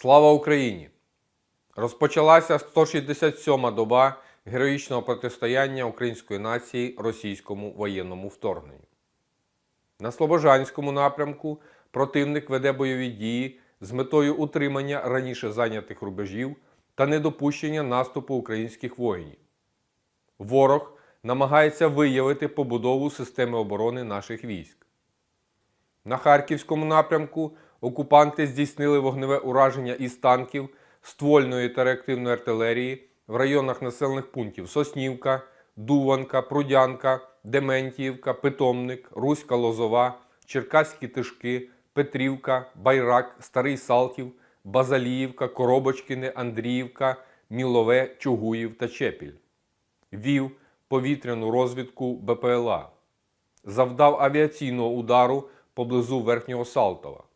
Слава Україні! Розпочалася 167-ма доба героїчного протистояння української нації російському воєнному вторгненню. На Слобожанському напрямку противник веде бойові дії з метою утримання раніше зайнятих рубежів та недопущення наступу українських воїнів. Ворог намагається виявити побудову системи оборони наших військ. На Харківському напрямку окупанти здійснили вогневе ураження із танків, ствольної та реактивної артилерії в районах населених пунктів Соснівка, Дуванка, Прудянка, Дементіївка, Питомник, Руська Лозова, Черкаські Тишки, Петрівка, Байрак, Старий Салтів, Базаліївка, Коробочкине, Андріївка, Мілове, Чугуїв та Чепіль. Вів повітряну розвідку БПЛА завдав авіаційного удару поблизу Верхнього Салтова.